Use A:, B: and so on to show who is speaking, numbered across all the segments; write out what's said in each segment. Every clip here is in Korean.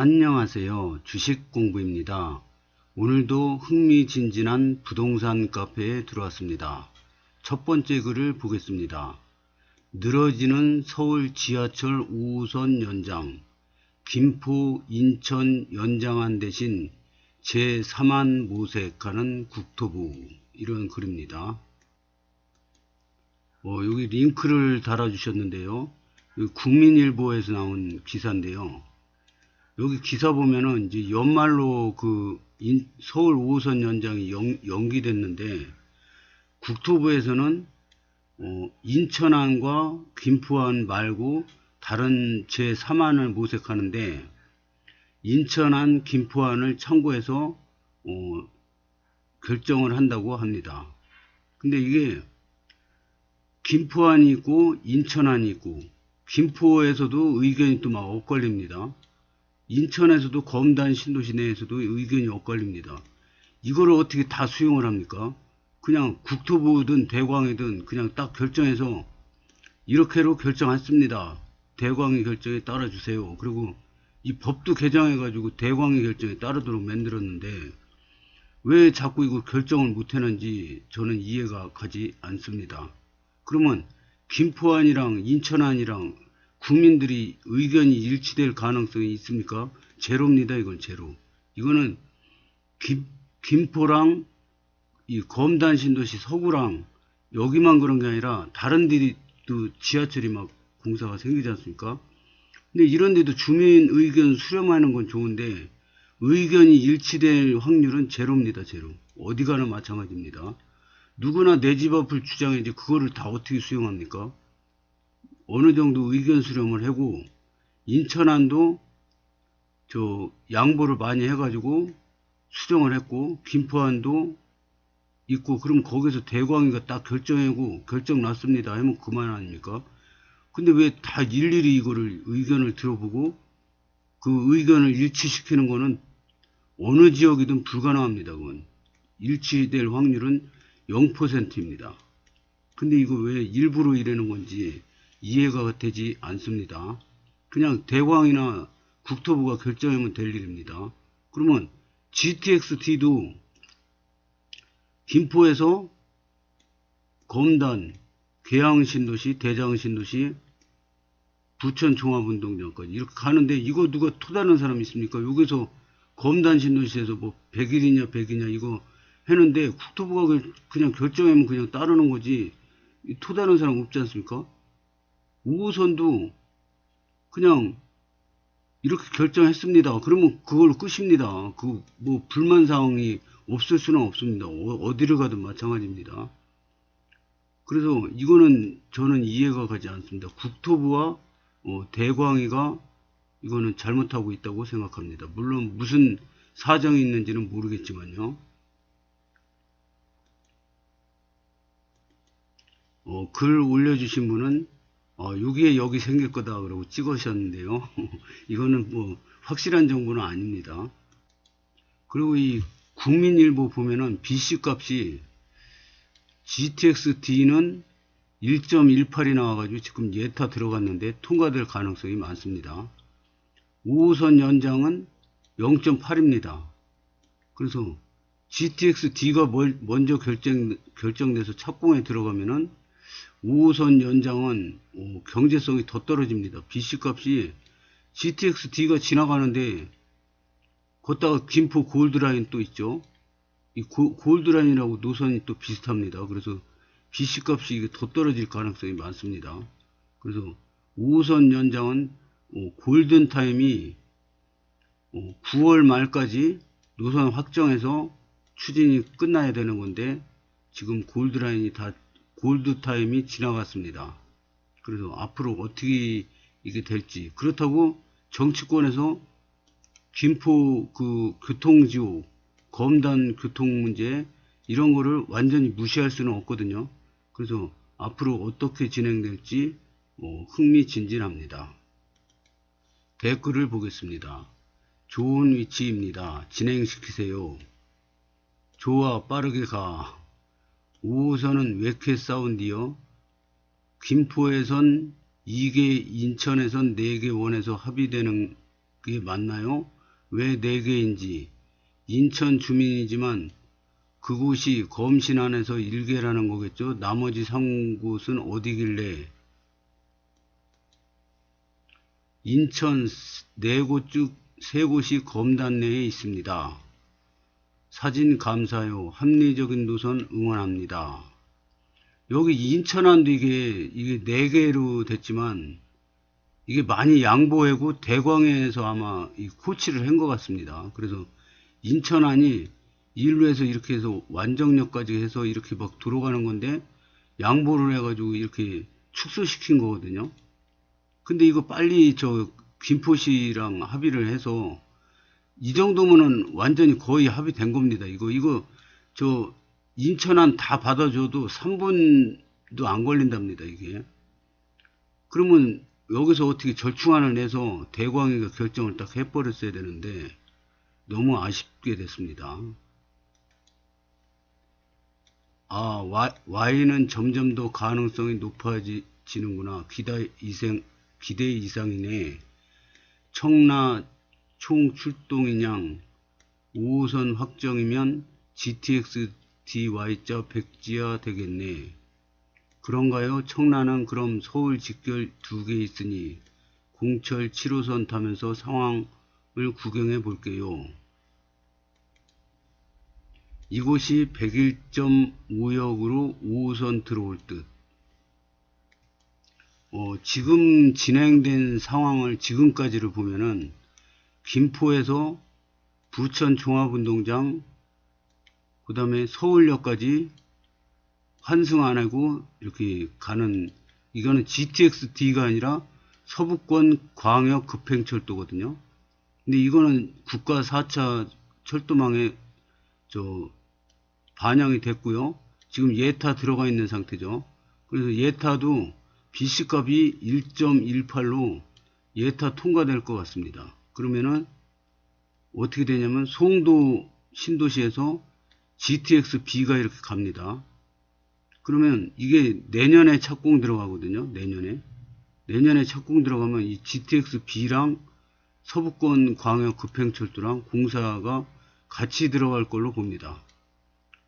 A: 안녕하세요. 주식 공부입니다. 오늘도 흥미진진한 부동산 카페에 들어왔습니다. 첫 번째 글을 보겠습니다. 늘어지는 서울 지하철 5호선 연장, 김포 인천 연장안 대신 제3안 모색하는 국토부 이런 글입니다. 어, 여기 링크를 달아주셨는데요. 국민일보에서 나온 기사인데요. 여기 기사 보면은 이제 연말로 그 인- 서울 5호선 연장이 연, 연기됐는데 국토부에서는 어, 인천안과 김포안 말고 다른 제3안을 모색하는데 인천안, 김포안을 참고해서 어, 결정을 한다고 합니다. 근데 이게 김포안이 있고 인천안이 있고 김포에서도 의견이 또 막 엇갈립니다. 인천에서도 검단 신도시 내에서도 의견이 엇갈립니다. 이거를 어떻게 다 수용을 합니까? 그냥 국토부든 대광이든 그냥 딱 결정해서 이렇게로 결정했습니다. 대광이 결정에 따라주세요. 그리고 이 법도 개정해가지고 대광이 결정에 따르도록 만들었는데 왜 자꾸 이거 결정을 못하는지 저는 이해가 가지 않습니다. 그러면 김포안이랑 인천안이랑 국민들이 의견이 일치될 가능성이 있습니까? 제로입니다. 이건 제로. 이거는 김, 김포랑 이 검단 신도시 서구랑 여기만 그런 게 아니라 다른 데도 지하철이 막 공사가 생기지 않습니까? 근데 이런 데도 주민 의견 수렴하는 건 좋은데 의견이 일치될 확률은 제로입니다. 제로. 어디 가나 마찬가지입니다. 누구나 내 집 앞을 주장해야지 그거를 다 어떻게 수용합니까? 어느 정도 의견 수렴을 하고 인천안도 저 양보를 많이 해가지고 수정을 했고 김포안도 있고 그럼 거기서 대광이가 딱 결정하고 결정 났습니다 하면 그만 아닙니까? 근데 왜 다 일일이 이거를 의견을 들어보고 그 의견을 일치시키는 거는 어느 지역이든 불가능합니다. 그건 일치될 확률은 0%입니다. 근데 이거 왜 일부러 이러는 건지 이해가 되지 않습니다. 그냥 대광이나 국토부가 결정하면 될 일입니다. 그러면 GTX-D도 김포에서 검단, 계양신도시, 대장신도시, 부천 종합운동장까지 이렇게 가는데 이거 누가 토다는 사람 있습니까? 여기서 검단신도시에서 뭐 100일이냐 100이냐 이거 했는데 국토부가 그- 그냥 결정하면 그냥 따르는 거지 이 토다는 사람 없지 않습니까? 5호선도 그냥 이렇게 결정했습니다. 그러면 그걸로 끝입니다. 그 뭐 불만 사항이 없을 수는 없습니다. 어, 디를 가든 마찬가지입니다. 그래서 이거는 저는 이해가 가지 않습니다. 국토부와 어, 대광이가 이거는 잘못하고 있다고 생각합니다. 물론 무슨 사정이 있는지는 모르겠지만요. 어, 글 올려주신 분은 어, 여기에 여기 생길 거다 그러고 찍으셨는데요. 이거는 뭐 확실한 정보는 아닙니다. 그리고 이 국민일보 보면은 BC 값이 GTX-D는 1.18이 나와가지고 지금 예타 들어갔는데 통과될 가능성이 많습니다. 5호선 연장은 0.8입니다. 그래서 GTX-D가 먼저 결정, 결정돼서 착공에 들어가면은 5호선 연장은 어, 경제성이 더 떨어집니다. BC 값이 GTX-D가 지나가는데 걷다가 김포 골드라인 또 있죠. 이 고, 골드라인이라고 노선이 또 비슷합니다. 그래서 BC 값이 이게 더 떨어질 가능성이 많습니다. 그래서 5호선 연장은 어, 골든 타임이 어, 9월 말까지 노선 확정해서 추진이 끝나야 되는 건데 지금 골드라인이 다 골드 타임이 지나갔습니다. 그래서 앞으로 어떻게 이게 될지 그렇다고 정치권에서 김포 그 교통지호 검단 교통 문제 이런 거를 완전히 무시할 수는 없거든요. 그래서 앞으로 어떻게 진행될지 어, 흥미진진합니다. 댓글을 보겠습니다. 좋은 위치입니다. 진행시키세요. 좋아 빠르게 가. 5호선은 왜 이렇게 싸운디요? 김포에선 2개, 인천에선 4개 원에서 합의되는 그게 맞나요? 왜 4개인지 인천 주민이지만 그곳이 검신 안에서 1개라는 거겠죠? 나머지 3곳은 어디길래 인천 4곳 중 3곳이 검단 내에 있습니다. 사진 감사요. 합리적인 노선 응원합니다. 여기 인천안도 이게 이게 네 개로 됐지만 이게 많이 양보하고 대광에서 아마 이 코치를 한 것 같습니다. 그래서 인천안이 일루에서 이렇게 해서 완정역까지 해서 이렇게 막 들어가는 건데 양보를 해가지고 이렇게 축소시킨 거거든요. 근데 이거 빨리 저 김포시랑 합의를 해서 이 정도면은 완전히 거의 합의된 겁니다. 이거 이거 저 인천안 다 받아줘도 3분도 안 걸린답니다. 이게 그러면 여기서 어떻게 절충안을 내서 대광이가 결정을 딱 해버렸어야 되는데 너무 아쉽게 됐습니다. 아, 와- Y는 점점 더 가능성이 높아지는구나. 기대 이상, 기대 이상이네. 청라 총 출동인양 5호선 확정이면 GTX DY자 백지화 되겠네. 그런가요? 청라는 그럼 서울 직결 두 개 있으니 공철 7호선 타면서 상황을 구경해 볼게요. 이곳이 101.5역으로 5호선 들어올 듯. 어, 지금 진행된 상황을 지금까지를 보면은 김포에서 부천 종합운동장, 그 다음에 서울역까지 환승 안 하고 이렇게 가는, 이거는 GTX-D가 아니라 서부권 광역 급행철도거든요. 근데 이거는 국가 4차 철도망에 저 반영이 됐고요. 지금 예타 들어가 있는 상태죠. 그래서 예타도 BC값이 1.18로 예타 통과될 것 같습니다. 그러면은 어떻게 되냐면 송도 신도시에서 GTX B가 이렇게 갑니다. 그러면 이게 내년에 착공 들어가거든요. 내년에. 내년에 착공 들어가면 이 GTX B랑 서부권 광역 급행철도랑 공사가 같이 들어갈 걸로 봅니다.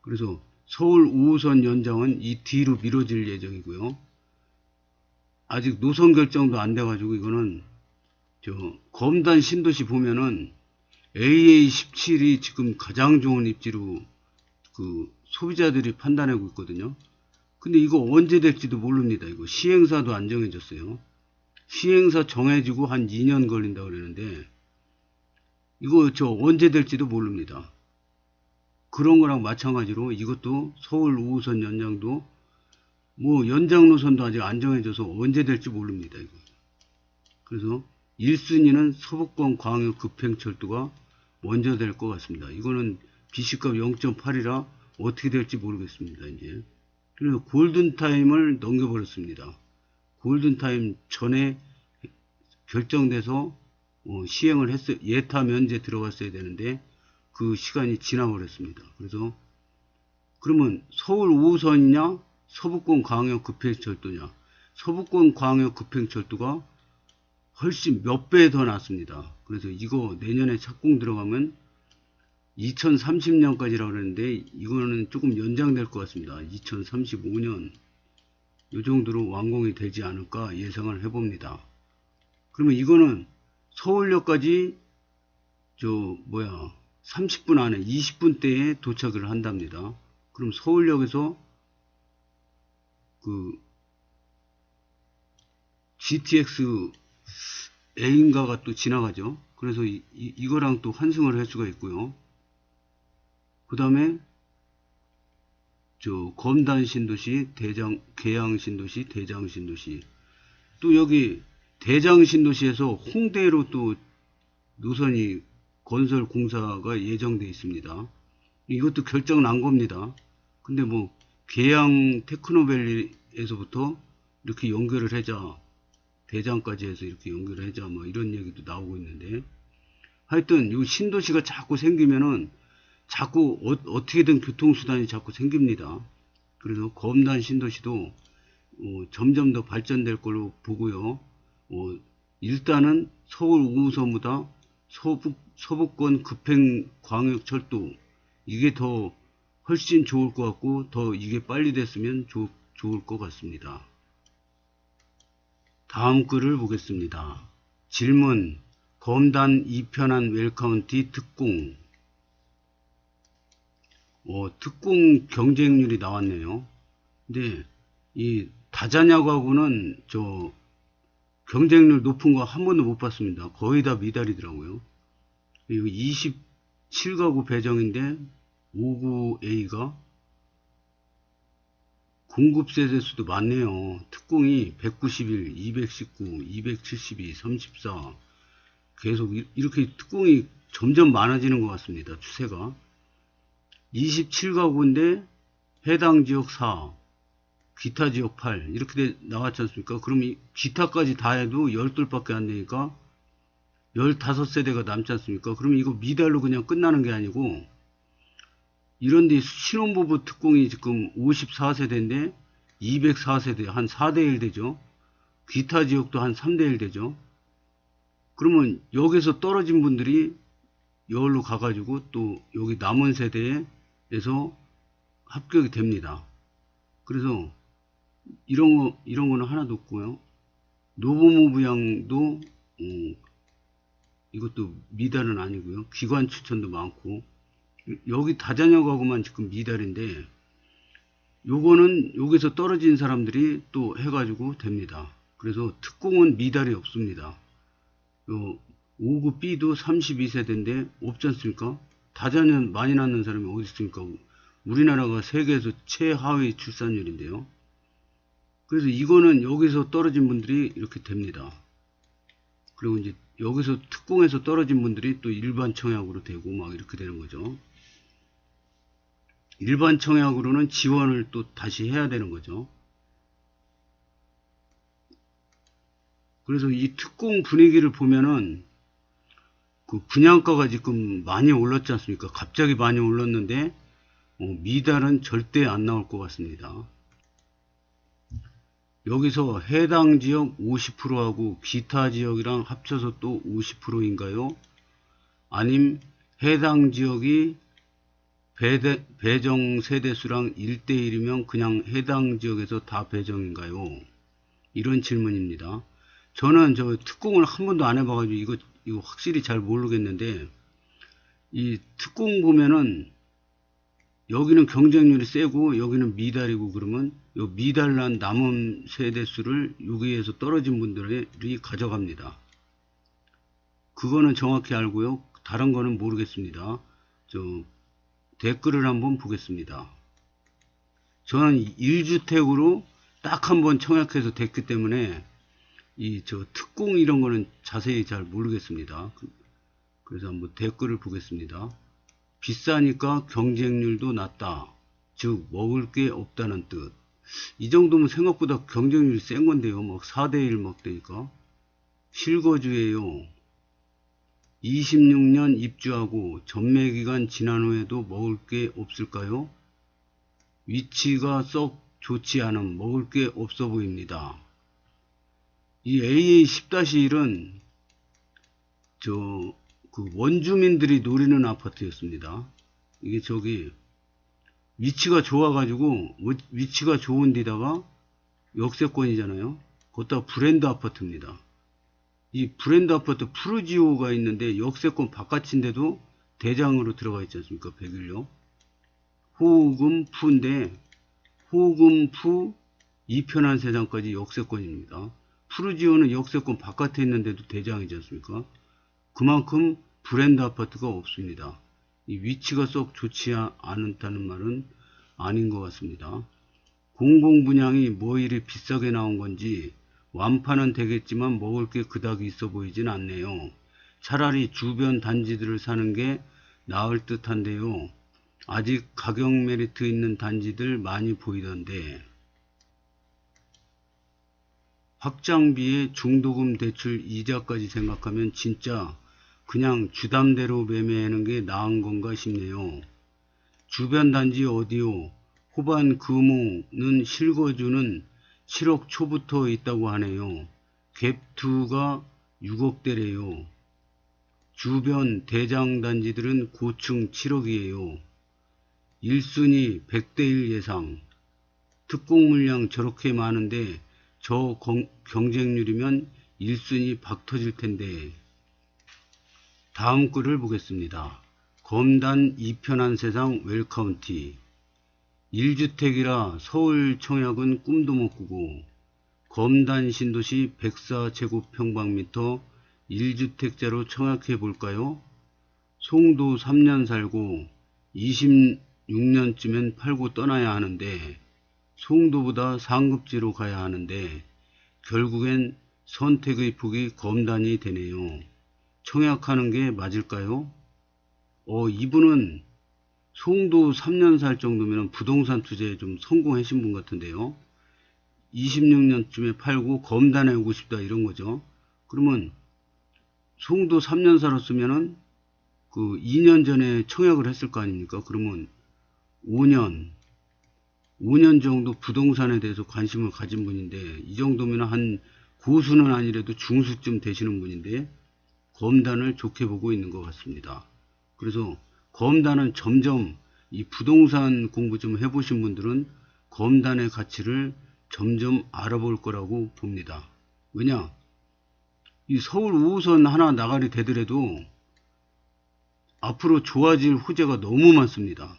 A: 그래서 서울 5호선 연장은 이 뒤로 미뤄질 예정이고요. 아직 노선 결정도 안 돼가지고 이거는 저 검단 신도시 보면은 AA17이 지금 가장 좋은 입지로 그 소비자들이 판단하고 있거든요. 근데 이거 언제 될지도 모릅니다. 이거 시행사도 안 정해졌어요. 시행사 정해지고 한 2년 걸린다 그러는데 이거 저 언제 될지도 모릅니다. 그런 거랑 마찬가지로 이것도 서울 5호선 연장도 뭐 연장 노선도 아직 안 정해져서 언제 될지 모릅니다. 이거. 그래서 1순위는 서북권 광역 급행철도가 먼저 될 것 같습니다. 이거는 BC값 0.8이라 어떻게 될지 모르겠습니다. 이제 그래서 골든타임을 넘겨버렸습니다. 골든타임 전에 결정돼서 어, 시행을 했어 예타 면제 들어갔어야 되는데 그 시간이 지나버렸습니다. 그래서 그러면 서울 5호선이냐 서부권 광역 급행철도냐 서부권 광역 급행철도가 훨씬 몇 배 더 낫습니다. 그래서 이거 내년에 착공 들어가면 2030년까지라고 그러는데 이거는 조금 연장될 것 같습니다. 2035년 이 정도로 완공이 되지 않을까 예상을 해봅니다. 그러면 이거는 서울역까지 저 뭐야 30분 안에 20분 대에 도착을 한답니다. 그럼 서울역에서 그 GTX A인가가 또 지나가죠. 그래서 이, 이, 거랑또 환승을 할 수가 있고요. 그 다음에 저 검단 신도시, 대장 계양 신도시, 대장 신도시 또 여기 대장 신도시에서 홍대로 또 노선이 건설 공사가 예정돼 있습니다. 이것도 결정 난 겁니다. 근데 뭐 계양 테크노밸리에서부터 이렇게 연결을 하자 대장까지 해서 이렇게 연결을 하자 뭐 이런 얘기도 나오고 있는데 하여튼 이 신도시가 자꾸 생기면은 자꾸 어, 떻게든 교통수단이 자꾸 생깁니다. 그래서 검단 신도시도 어, 점점 더 발전될 걸로 보고요. 어, 일단은 서울 5호선보다 서북, 서북권 급행광역철도 이게 더 훨씬 좋을 것 같고 더 이게 빨리 됐으면 좋, 좋을 것 같습니다. 다음 글을 보겠습니다. 질문 검단 이편한 웰카운티 특공 어, 특공 경쟁률이 나왔네요. 근데 이 다자냐하고는 저 경쟁률 높은 거 한 번도 못 봤습니다. 거의 다 미달이더라고요. 그리고 27가구 배정인데 59A가 공급 세대 수도 많네요. 특공이 191, 219, 272, 34 계속 이- 이렇게 특공이 점점 많아지는 것 같습니다. 추세가 27가구인데 해당 지역 4, 기타 지역 8 이렇게 돼- 나왔지 않습니까? 그럼 이 기타까지 다 해도 12밖에 안 되니까 15세대가 남지 않습니까? 그럼 이거 미달로 그냥 끝나는 게 아니고 이런데 신혼부부 특공이 지금 54세대인데 204세대 한 4대1 되죠. 기타 지역도 한 3대1 되죠. 그러면 여기서 떨어진 분들이 여기로 가가지고 또 여기 남은 세대에서 합격이 됩니다. 그래서 이런 거 이런 거는 하나도 없고요. 노부모 부양도 어, 이것도 미달은 아니고요. 기관 추천도 많고 여기 다자녀가고만 지금 미달인데 요거는 여기서 떨어진 사람들이 또 해가지고 됩니다. 그래서 특공은 미달이 없습니다. 요 5구 B도 32세대인데 없지 않습니까? 다자녀 많이 낳는 사람이 어디 있습니까? 우리나라가 세계에서 최하위 출산율인데요. 그래서 이거는 여기서 떨어진 분들이 이렇게 됩니다. 그리고 이제 여기서 특공에서 떨어진 분들이 또 일반 청약으로 되고 막 이렇게 되는 거죠. 일반 청약으로는 지원을 또 다시 해야 되는 거죠. 그래서 이 특공 분위기를 보면은 그 분양가가 지금 많이 올랐지 않습니까? 갑자기 많이 올랐는데 어, 미달은 절대 안 나올 것 같습니다. 여기서 해당 지역 50%하고 기타 지역이랑 합쳐서 또 50%인가요? 아님 해당 지역이 배대, 배정 세대수랑 1대1이면 그냥 해당 지역에서 다 배정인가요? 이런 질문입니다. 저는 저 특공을 한 번도 안 해봐가지고 이거, 이거 확실히 잘 모르겠는데, 이 특공 보면은 여기는 경쟁률이 세고 여기는 미달이고 그러면 요 미달난 남은 세대수를 여기에서 떨어진 분들이 가져갑니다. 그거는 정확히 알고요. 다른 거는 모르겠습니다. 저 댓글을 한번 보겠습니다. 저는 1주택으로 딱 한 번 청약해서 됐기 때문에 이 저 특공 이런 거는 자세히 잘 모르겠습니다. 그- 그래서 한번 댓글을 보겠습니다. 비싸니까 경쟁률도 낮다. 즉 먹을 게 없다는 뜻. 이 정도면 생각보다 경쟁률이 센 건데요. 막 4대1 막 되니까. 실거주예요. 26년 입주하고 전매 기간 지난 후에도 먹을 게 없을까요? 위치가 썩 좋지 않음 먹을 게 없어 보입니다. 이 AA10-1은 저 그 원주민들이 노리는 아파트였습니다. 이게 저기 위치가 좋아가지고 위- 위치가 좋은 데다가 역세권이잖아요. 거기다 브랜드 아파트입니다. 이 브랜드 아파트 푸르지오가 있는데 역세권 바깥인데도 대장으로 들어가 있지 않습니까? 101요. 호금 푸인데 호금 푸 이편한 세상까지 역세권입니다. 푸르지오는 역세권 바깥에 있는데도 대장이지 않습니까? 그만큼 브랜드 아파트가 없습니다. 이 위치가 썩 좋지 않다는 말은 아닌 것 같습니다. 공공 분양이 뭐 이리 비싸게 나온 건지 완파는 되겠지만 먹을 게 그닥 있어 보이진 않네요. 차라리 주변 단지들을 사는 게 나을 듯한데요. 아직 가격 메리트 있는 단지들 많이 보이던데 확장비에 중도금 대출 이자까지 생각하면 진짜 그냥 주담대로 매매하는 게 나은 건가 싶네요. 주변 단지 어디요? 호반 금호는 실거주는 7억 초부터 있다고 하네요. 갭2가 6억대래요. 주변 대장단지들은 고층 7억이에요. 1순위 100대1 예상. 특공 물량 저렇게 많은데 저 경- 경쟁률이면 1순위 박 터질 텐데. 다음 글을 보겠습니다. 검단 이편한 세상 웰카운티. 1주택이라 서울 청약은 꿈도 못 꾸고 검단 신도시 104제곱평방미터 1주택자로 청약해 볼까요? 송도 3년 살고 26년쯤엔 팔고 떠나야 하는데 송도보다 상급지로 가야 하는데 결국엔 선택의 폭이 검단이 되네요. 청약하는 게 맞을까요? 어, 이분은 송도 3년 살 정도면 부동산 투자에 좀 성공하신 분 같은데요. 26년쯤에 팔고 검단에 오고 싶다 이런 거죠. 그러면 송도 3년 살았으면은 그 2년 전에 청약을 했을 거 아닙니까? 그러면 5년, 5년 정도 부동산에 대해서 관심을 가진 분인데 이 정도면 한 고수는 아니래도 중수쯤 되시는 분인데 검단을 좋게 보고 있는 것 같습니다. 그래서 검단은 점점 이 부동산 공부 좀 해보신 분들은 검단의 가치를 점점 알아볼 거라고 봅니다. 왜냐? 이 서울 5호선 하나 나가리 되더라도 앞으로 좋아질 호재가 너무 많습니다.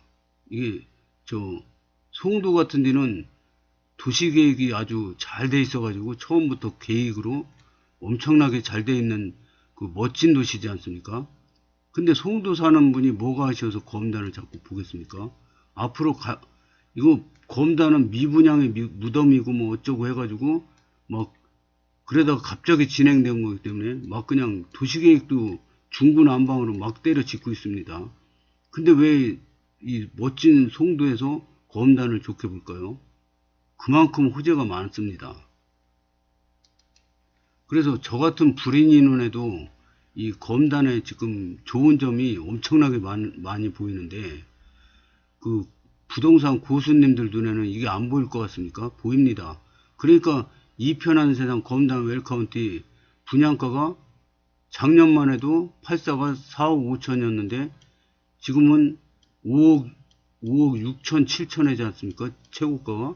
A: 이게 저 송도 같은 데는 도시 계획이 아주 잘 돼 있어 가지고 처음부터 계획으로 엄청나게 잘 돼 있는 그 멋진 도시지 않습니까? 근데 송도 사는 분이 뭐가 하셔서 검단을 자꾸 보겠습니까? 앞으로 가, 이거 검단은 미분양의 미- 무덤이고 뭐 어쩌고 해가지고 막 그러다가 갑자기 진행된 거기 때문에 막 그냥 도시계획도 중구난방으로 막 때려 짓고 있습니다. 근데 왜 이 멋진 송도에서 검단을 좋게 볼까요? 그만큼 호재가 많습니다. 그래서 저 같은 불인이 눈에도 이 검단에 지금 좋은 점이 엄청나게 많, 많이 보이는데 그 부동산 고수님들 눈에는 이게 안 보일 것 같습니까? 보입니다. 그러니까 이 편한 세상 검단 웰카운티 분양가가 작년만 해도 84가 4억 5천이었는데 지금은 5억 5억 6천 7천이지 않습니까? 최고가가.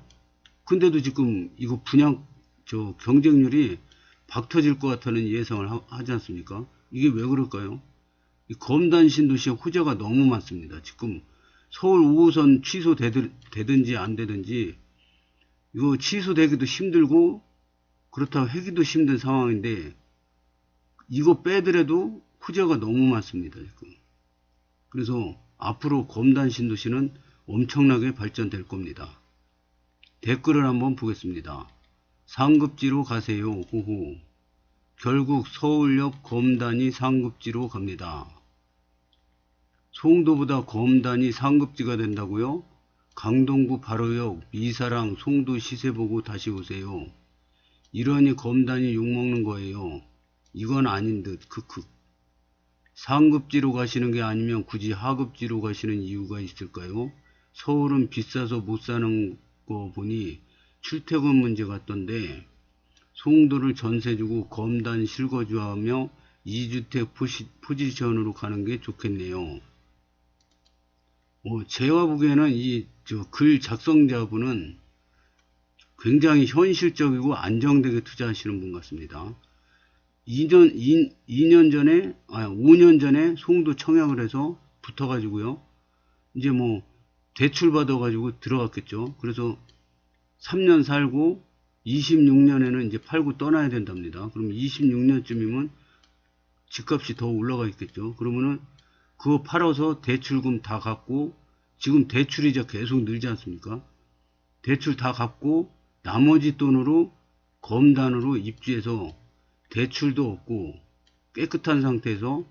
A: 근데도 지금 이거 분양 저 경쟁률이 박 터질 것 같다는 예상을 하, 하지 않습니까? 이게 왜 그럴까요? 이 검단 신도시의 호재가 너무 많습니다. 지금 서울 5호선 취소되든지 안 되든지 이거 취소되기도 힘들고 그렇다고 하기도 힘든 상황인데 이거 빼더라도 호재가 너무 많습니다. 지금. 그래서 앞으로 검단 신도시는 엄청나게 발전될 겁니다. 댓글을 한번 보겠습니다. 상급지로 가세요. 호호. 결국 서울역 검단이 상급지로 갑니다. 송도보다 검단이 상급지가 된다고요? 강동구 바로역 미사랑 송도 시세 보고 다시 오세요. 이러니 검단이 욕먹는 거예요. 이건 아닌 듯 크크. 상급지로 가시는 게 아니면 굳이 하급지로 가시는 이유가 있을까요? 서울은 비싸서 못 사는 거 보니 출퇴근 문제 같던데 송도를 전세 주고 검단 실거주하며 2주택 포시, 포지션으로 가는 게 좋겠네요. 어, 제가 보기에는 이저글 작성자분은 굉장히 현실적이고 안정되게 투자하시는 분 같습니다. 2년, 2, 년 전에, 아, 5년 전에 송도 청약을 해서 붙어가지고요. 이제 뭐, 대출 받아가지고 들어갔겠죠. 그래서 3년 살고 26년에는 이제 팔고 떠나야 된답니다. 그럼 26년쯤이면 집값이 더 올라가 있겠죠. 그러면은 그거 팔아서 대출금 다 갚고 지금 대출이자 계속 늘지 않습니까? 대출 다 갚고 나머지 돈으로 검단으로 입주해서 대출도 없고 깨끗한 상태에서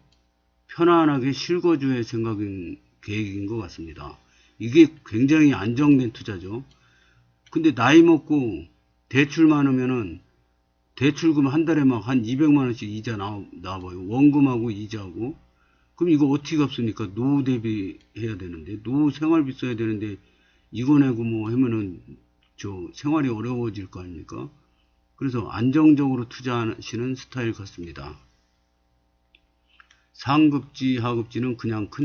A: 편안하게 실거주의 생각인 계획인 것 같습니다. 이게 굉장히 안정된 투자죠. 근데 나이 먹고 대출 많으면은 대출금 한 달에 막 한 200만 원씩 이자 나와, 나와봐요. 원금하고 이자하고. 그럼 이거 어떻게 갚습니까? 노후 대비해야 되는데, 노후 생활비 써야 되는데, 이거 내고 뭐 하면은 저 생활이 어려워질 거 아닙니까? 그래서 안정적으로 투자하시는 스타일 같습니다. 상급지, 하급지는 그냥 큰